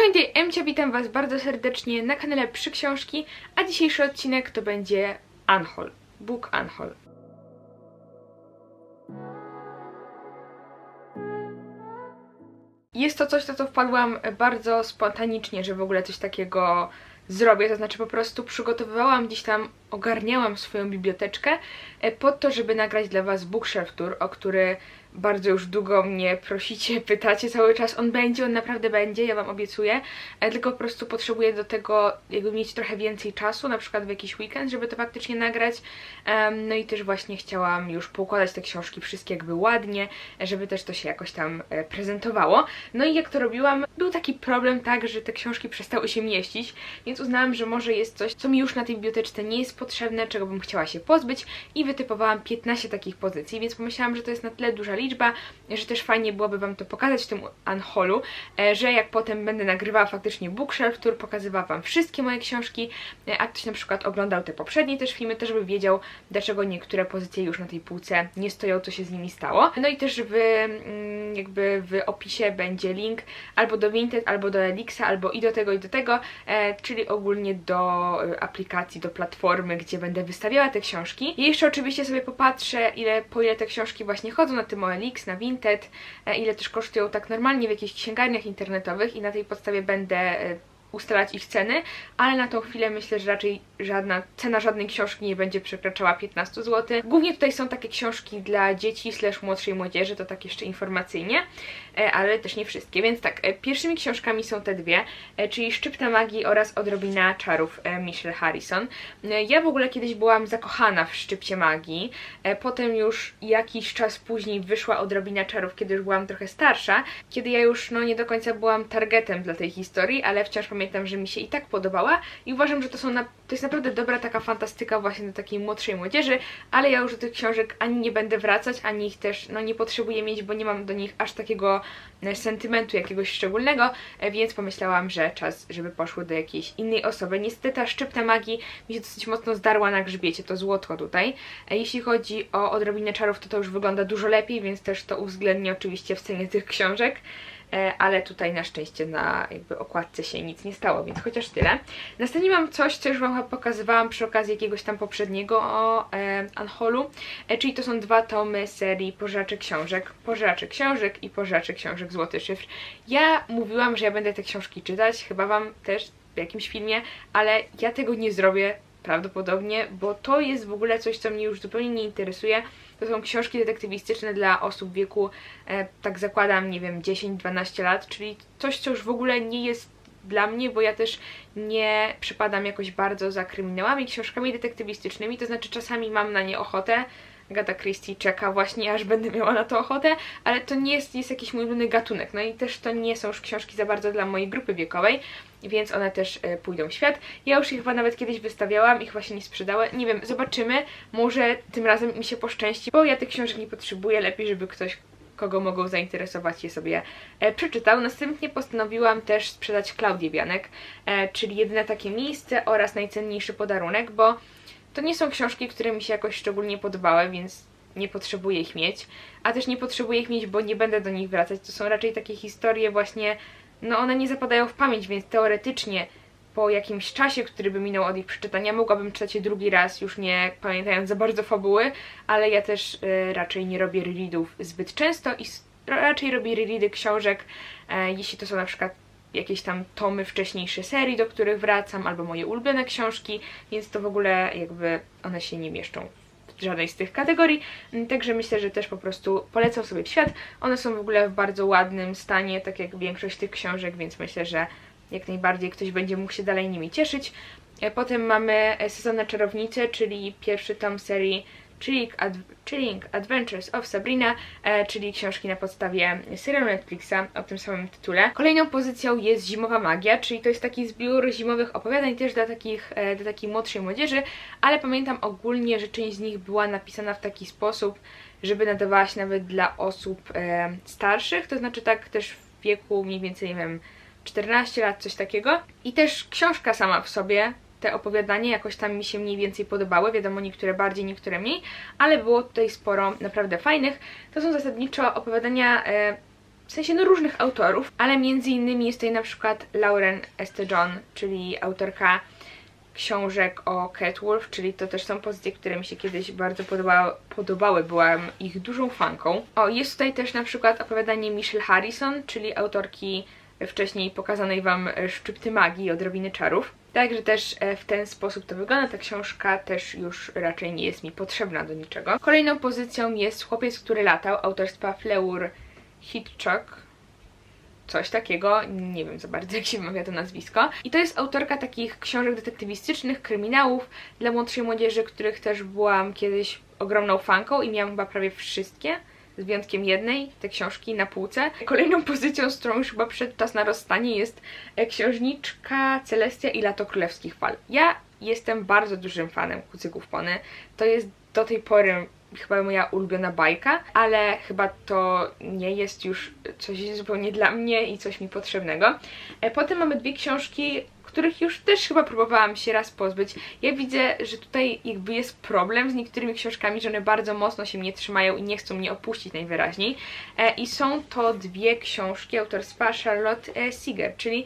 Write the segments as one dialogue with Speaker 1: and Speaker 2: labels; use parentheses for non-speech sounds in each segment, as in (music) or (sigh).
Speaker 1: Hej, Emcia, witam Was bardzo serdecznie na kanale Przy Książki, a dzisiejszy odcinek to będzie Anhol, Book Anhol. Jest to coś, na co wpadłam bardzo spontanicznie, że w ogóle coś takiego zrobię, to znaczy po prostu przygotowywałam gdzieś tam, ogarniałam swoją biblioteczkę e, po to, żeby nagrać dla Was Bookshelf Tour, o który bardzo już długo mnie prosicie, (laughs) pytacie cały czas. On będzie, on naprawdę będzie, ja Wam obiecuję, e, tylko po prostu potrzebuję do tego jakby mieć trochę więcej czasu, na przykład w jakiś weekend, żeby to faktycznie nagrać. No i też właśnie chciałam już poukładać te książki wszystkie jakby ładnie, żeby też to się jakoś tam e, prezentowało. No i jak to robiłam, był taki problem tak, że te książki (laughs) przestały się mieścić, więc uznałam, że może jest coś, co mi już na tej biblioteczce nie jest potrzebne, czego bym chciała się pozbyć i wytypowałam 15 takich pozycji, więc pomyślałam, że to jest na tyle duża liczba, że też fajnie byłoby Wam to pokazać w tym unholu, e, że jak potem będę nagrywała faktycznie bookshelf tour, pokazywała Wam wszystkie moje książki, e, a ktoś na przykład oglądał te poprzednie też filmy, też by wiedział, dlaczego niektóre pozycje już na tej półce nie stoją, co się z nimi stało. No i też w, mm, jakby w opisie będzie link albo do Vinted, albo do Elixa, albo i do tego, i do tego, e, czyli ogólnie do aplikacji, do platformy, gdzie będę wystawiała te książki. I jeszcze oczywiście sobie popatrzę, ile, po ile te książki właśnie chodzą na tym OLX, na Vinted, e, ile też kosztują tak normalnie w jakichś księgarniach internetowych i na tej podstawie będę e, ustalać ich ceny, ale na tą chwilę myślę, że raczej żadna cena żadnej książki nie będzie przekraczała 15 zł. Głównie tutaj są takie książki dla dzieci slash młodszej młodzieży, to tak jeszcze informacyjnie, e, ale też nie wszystkie, więc tak, e, pierwszymi książkami są te dwie, e, czyli Szczypta Magii oraz Odrobina Czarów Michelle Harrison. Ja w ogóle kiedyś byłam zakochana w Szczypcie Magii, potem już jakiś czas później wyszła Odrobina Czarów, kiedy już byłam trochę starsza, kiedy ja już no nie do końca byłam targetem dla tej historii, ale wciąż pamiętam, że mi się i tak podobała i uważam, że to są na, to jest naprawdę dobra taka fantastyka właśnie do takiej młodszej młodzieży, ale ja już do tych książek ani nie będę wracać, ani ich też no nie potrzebuję mieć, bo nie mam do nich aż takiego e, sentymentu jakiegoś szczególnego, e, więc pomyślałam, że czas, żeby poszły do jakiejś innej osoby. Niestety ta szczypta magii mi się dosyć mocno zdarła na grzbiecie, to złotko tutaj. E, Jeśli chodzi o odrobinę czarów, to to już wygląda dużo lepiej, więc też to uwzględnię oczywiście w cenie tych książek. E, ale tutaj na szczęście na jakby okładce się nic nie stało, więc chociaż tyle. Następnie mam coś, co już Wam pokazywałam przy okazji jakiegoś tam poprzedniego e, Unholu, e, czyli to są dwa tomy serii Pożeraczy Książek, Pożeraczy Książek i Pożeraczy Książek Złoty Szyfr. Ja mówiłam, że ja będę te książki czytać, chyba Wam też w jakimś filmie, ale ja tego nie zrobię prawdopodobnie, bo to jest w ogóle coś, co mnie już zupełnie nie interesuje. To są książki detektywistyczne dla osób w wieku, e, tak zakładam, nie wiem, 10-12 lat, czyli coś, co już w ogóle nie jest dla mnie, bo ja też nie przypadam jakoś bardzo za kryminałami, książkami detektywistycznymi, to znaczy czasami mam na nie ochotę, Gata Christie czeka właśnie, aż będę miała na to ochotę, ale to nie jest, jest jakiś mój ulubiony gatunek. No i też to nie są już książki za bardzo dla mojej grupy wiekowej, więc one też e, pójdą w świat. Ja już je chyba nawet kiedyś wystawiałam, ich właśnie nie sprzedałem. Nie wiem, zobaczymy. Może tym razem mi się poszczęści, bo ja tych książek nie potrzebuję. Lepiej, żeby ktoś kogo mogą zainteresować je sobie e, przeczytał. Następnie postanowiłam też sprzedać Klaudię Wianek, e, czyli jedyne takie miejsce oraz najcenniejszy podarunek, bo to nie są książki, które mi się jakoś szczególnie podobały, więc nie potrzebuję ich mieć, a też nie potrzebuję ich mieć, bo nie będę do nich wracać. To są raczej takie historie właśnie, no one nie zapadają w pamięć, więc teoretycznie po jakimś czasie, który by minął od ich przeczytania, mogłabym czytać je drugi raz, już nie pamiętając za bardzo fabuły, ale ja też y, raczej nie robię rereadów zbyt często i raczej robię reready książek, e, jeśli to są na przykład jakieś tam tomy wcześniejszej serii, do których wracam, albo moje ulubione książki, więc to w ogóle jakby one się nie mieszczą w żadnej z tych kategorii, także myślę, że też po prostu polecam sobie w świat. One są w ogóle w bardzo ładnym stanie, tak jak większość tych książek, więc myślę, że jak najbardziej ktoś będzie mógł się dalej nimi cieszyć. E, Potem mamy Sezon na Czarownicę, czyli pierwszy tom serii Chilling, Ad Adventures of Sabrina, e, czyli książki na podstawie serialu Netflixa o tym samym tytule. Kolejną pozycją jest Zimowa Magia, czyli to jest taki zbiór zimowych opowiadań też dla, takich, e, dla takiej młodszej młodzieży, ale pamiętam ogólnie, że część z nich była napisana w taki sposób, żeby nadawała się nawet dla osób e, starszych, to znaczy tak też w wieku mniej więcej, nie wiem, 14 lat, coś takiego. I też książka sama w sobie, te opowiadania jakoś tam mi się mniej więcej podobały, wiadomo, niektóre bardziej, niektóre mniej, ale było tutaj sporo naprawdę fajnych. To są zasadniczo opowiadania e, w sensie no różnych autorów, ale między innymi jest tutaj na przykład Lauren Este John, czyli autorka książek o Catwolf, czyli to też są pozycje, które mi się kiedyś bardzo podobały, podobały. byłam ich dużą fanką. O, jest tutaj też na przykład opowiadanie Michelle Harrison, czyli autorki wcześniej pokazanej Wam Szczypty Magii, odrobiny czarów. Także też e, w ten sposób to wygląda. Ta książka też już raczej nie jest mi potrzebna do niczego. Kolejną pozycją jest Chłopiec, który latał, autorstwa Fleur Hitchcock coś takiego, nie wiem za bardzo (laughs) jak się wymawia to nazwisko. I to jest autorka takich książek detektywistycznych, kryminałów dla młodszej młodzieży, których też byłam kiedyś ogromną fanką i miałam chyba prawie wszystkie z wyjątkiem jednej, te książki na półce. Kolejną pozycją, z którą już chyba przed czas na rozstanie jest e, księżniczka Celestia i Lato Królewskich Fal. Ja jestem bardzo dużym fanem Kucyków Pony. To jest do tej pory chyba moja ulubiona bajka, ale chyba to nie jest już coś zupełnie dla mnie i coś mi potrzebnego. E, potem mamy dwie książki, których już też chyba próbowałam się raz pozbyć. Ja widzę, że tutaj jakby jest problem z niektórymi książkami, że one bardzo mocno się mnie trzymają i nie chcą mnie opuścić najwyraźniej. E, I są to dwie książki autorstwa Charlotte e, Seeger, czyli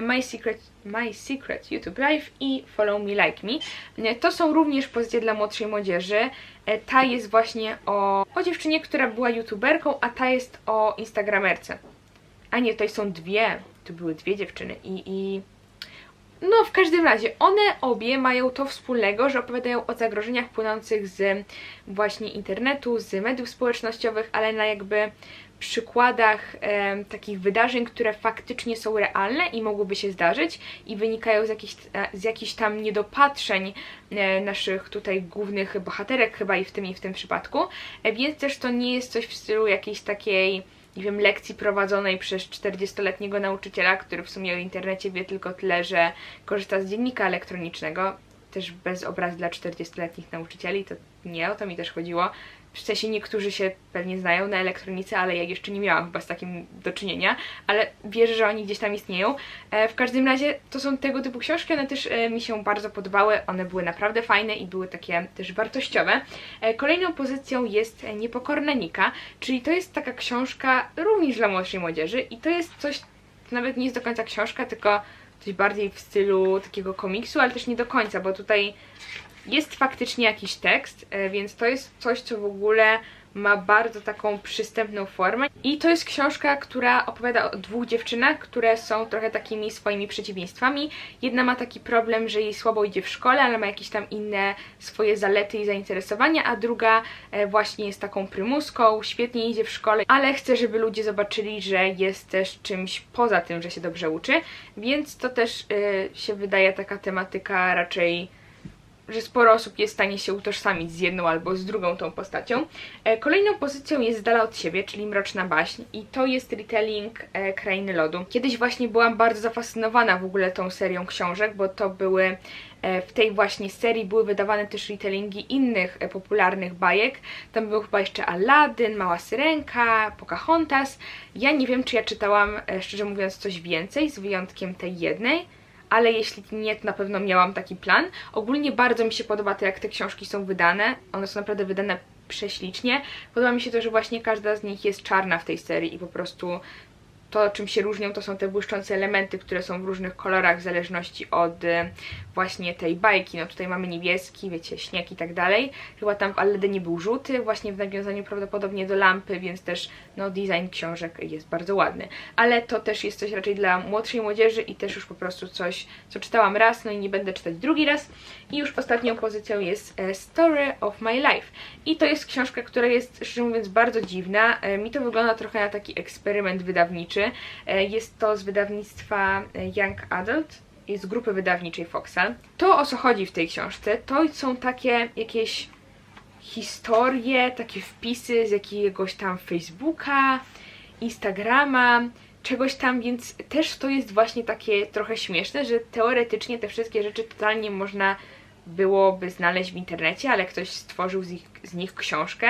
Speaker 1: My Secret, My Secret YouTube Life i Follow Me Like Me. To są również pozycje dla młodszej młodzieży. E, ta jest właśnie o, o dziewczynie, która była youtuberką, a ta jest o instagramerce. A nie, tutaj są dwie. Tu były dwie dziewczyny i, i no, w każdym razie, one obie mają to wspólnego, że opowiadają o zagrożeniach płynących z właśnie internetu, z mediów społecznościowych, ale na jakby przykładach e, takich wydarzeń, które faktycznie są realne i mogłyby się zdarzyć i wynikają z jakichś, e, z jakichś tam niedopatrzeń e, naszych tutaj głównych bohaterek, chyba i w tym i w tym przypadku. E, więc też to nie jest coś w stylu jakiejś takiej nie wiem, lekcji prowadzonej przez 40-letniego nauczyciela, który w sumie o internecie wie tylko tyle, że korzysta z dziennika elektronicznego. Też bez obrazu dla 40-letnich nauczycieli, to nie o to mi też chodziło. W sensie niektórzy się pewnie znają na elektronice, ale ja jeszcze nie miałam chyba z takim do czynienia, ale wierzę, że oni gdzieś tam istnieją. E, w każdym razie to są tego typu książki, one też e, mi się bardzo podobały, one były naprawdę fajne i były takie też wartościowe. E, kolejną pozycją jest Niepokorna Nika, czyli to jest taka książka również dla młodszej młodzieży i to jest coś, to nawet nie jest do końca książka, tylko coś bardziej w stylu takiego komiksu, ale też nie do końca, bo tutaj jest faktycznie jakiś tekst, e, więc to jest coś, co w ogóle ma bardzo taką przystępną formę. I to jest książka, która opowiada o dwóch dziewczynach, które są trochę takimi swoimi przeciwieństwami. Jedna ma taki problem, że jej słabo idzie w szkole, ale ma jakieś tam inne swoje zalety i zainteresowania, a druga e, właśnie jest taką prymuską, świetnie idzie w szkole, ale chce, żeby ludzie zobaczyli, że jest też czymś poza tym, że się dobrze uczy, więc to też e, się wydaje taka tematyka raczej że sporo osób jest w stanie się utożsamić z jedną albo z drugą tą postacią. E, kolejną pozycją jest dala od siebie, czyli Mroczna Baśń i to jest retelling e, Krainy Lodu. Kiedyś właśnie byłam bardzo zafascynowana w ogóle tą serią książek, bo to były e, w tej właśnie serii były wydawane też retellingi innych popularnych bajek. Tam był chyba jeszcze Aladdin, Mała Syrenka, Pocahontas. Ja nie wiem, czy ja czytałam, szczerze mówiąc, coś więcej, z wyjątkiem tej jednej ale jeśli nie, to na pewno miałam taki plan. Ogólnie bardzo mi się podoba to, jak te książki są wydane. One są naprawdę wydane prześlicznie. Podoba mi się to, że właśnie każda z nich jest czarna w tej serii i po prostu to, czym się różnią, to są te błyszczące elementy, które są w różnych kolorach w zależności od e, właśnie tej bajki. No tutaj mamy niebieski, wiecie, śnieg i tak dalej. Chyba tam w Alledynie był żółty, właśnie w nawiązaniu prawdopodobnie do lampy, więc też no design książek jest bardzo ładny. Ale to też jest coś raczej dla młodszej młodzieży i też już po prostu coś, co czytałam raz, no i nie będę czytać drugi raz. I już ostatnią pozycją jest e, Story of My Life. I to jest książka, która jest, szczerze mówiąc, bardzo dziwna. E, mi to wygląda trochę na taki eksperyment wydawniczy, rzeczy. E, jest to z wydawnictwa e, Young Adult i z grupy wydawniczej Foxa. To o co chodzi w tej książce, to są takie jakieś historie, takie wpisy z jakiegoś tam Facebooka, Instagrama, czegoś tam, więc też to jest właśnie takie trochę śmieszne, że teoretycznie te wszystkie rzeczy totalnie można byłoby znaleźć w internecie, ale ktoś stworzył z, ich, z nich książkę,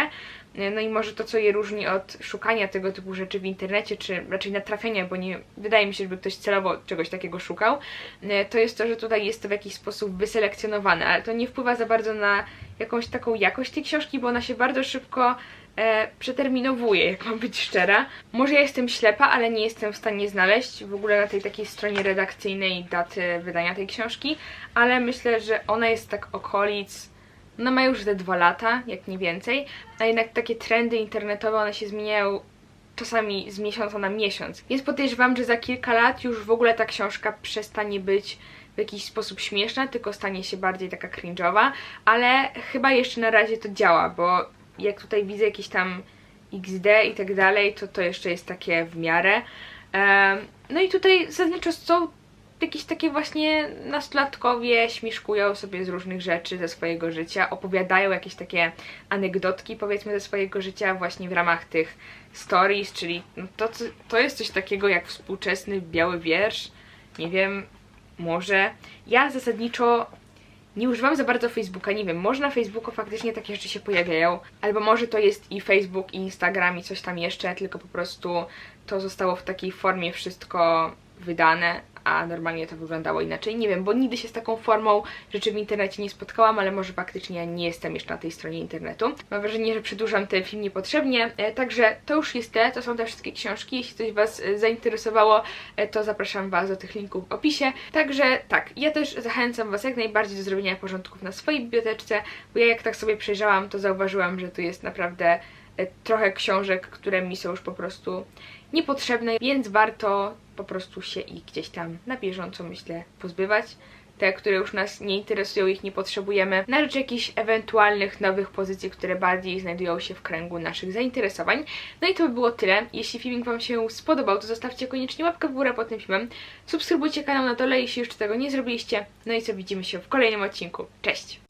Speaker 1: no i może to, co je różni od szukania tego typu rzeczy w internecie, czy raczej natrafiania, bo nie wydaje mi się, żeby ktoś celowo czegoś takiego szukał, to jest to, że tutaj jest to w jakiś sposób wyselekcjonowane, ale to nie wpływa za bardzo na jakąś taką jakość tej książki, bo ona się bardzo szybko e, przeterminowuje, jak mam być szczera. Może ja jestem ślepa, ale nie jestem w stanie znaleźć w ogóle na tej takiej stronie redakcyjnej daty wydania tej książki, ale myślę, że ona jest tak okolic ona ma już te dwa lata, jak nie więcej, a jednak takie trendy internetowe, one się zmieniają czasami z miesiąca na miesiąc. Więc podejrzewam, że za kilka lat już w ogóle ta książka przestanie być w jakiś sposób śmieszna, tylko stanie się bardziej taka cringe'owa, ale chyba jeszcze na razie to działa, bo jak tutaj widzę jakieś tam XD i tak dalej, to to jeszcze jest takie w miarę. No i tutaj zasadniczo są jakieś takie właśnie nastolatkowie śmieszkują sobie z różnych rzeczy ze swojego życia, opowiadają jakieś takie anegdotki powiedzmy ze swojego życia właśnie w ramach tych stories, czyli no to, to jest coś takiego jak współczesny biały wiersz, nie wiem, może. Ja zasadniczo nie używam za bardzo Facebooka, nie wiem, może na Facebooku faktycznie takie rzeczy się pojawiają, albo może to jest i Facebook, i Instagram, i coś tam jeszcze, tylko po prostu to zostało w takiej formie wszystko wydane, a normalnie to wyglądało inaczej. Nie wiem, bo nigdy się z taką formą rzeczy w internecie nie spotkałam, ale może faktycznie ja nie jestem jeszcze na tej stronie internetu. Mam wrażenie, że przedłużam ten film niepotrzebnie, e, także to już jest te, to są te wszystkie książki. Jeśli coś Was e, zainteresowało, e, to zapraszam Was do tych linków w opisie. Także tak, ja też zachęcam Was jak najbardziej do zrobienia porządków na swojej biblioteczce, bo ja jak tak sobie przejrzałam, to zauważyłam, że tu jest naprawdę trochę książek, które mi są już po prostu niepotrzebne, więc warto po prostu się ich gdzieś tam na bieżąco, myślę, pozbywać. Te, które już nas nie interesują, ich nie potrzebujemy, na rzecz jakichś ewentualnych nowych pozycji, które bardziej znajdują się w kręgu naszych zainteresowań. No i to by było tyle. Jeśli filmik Wam się spodobał, to zostawcie koniecznie łapkę w górę pod tym filmem. Subskrybujcie kanał na dole, jeśli już tego nie zrobiliście. No i co, widzimy się w kolejnym odcinku. Cześć!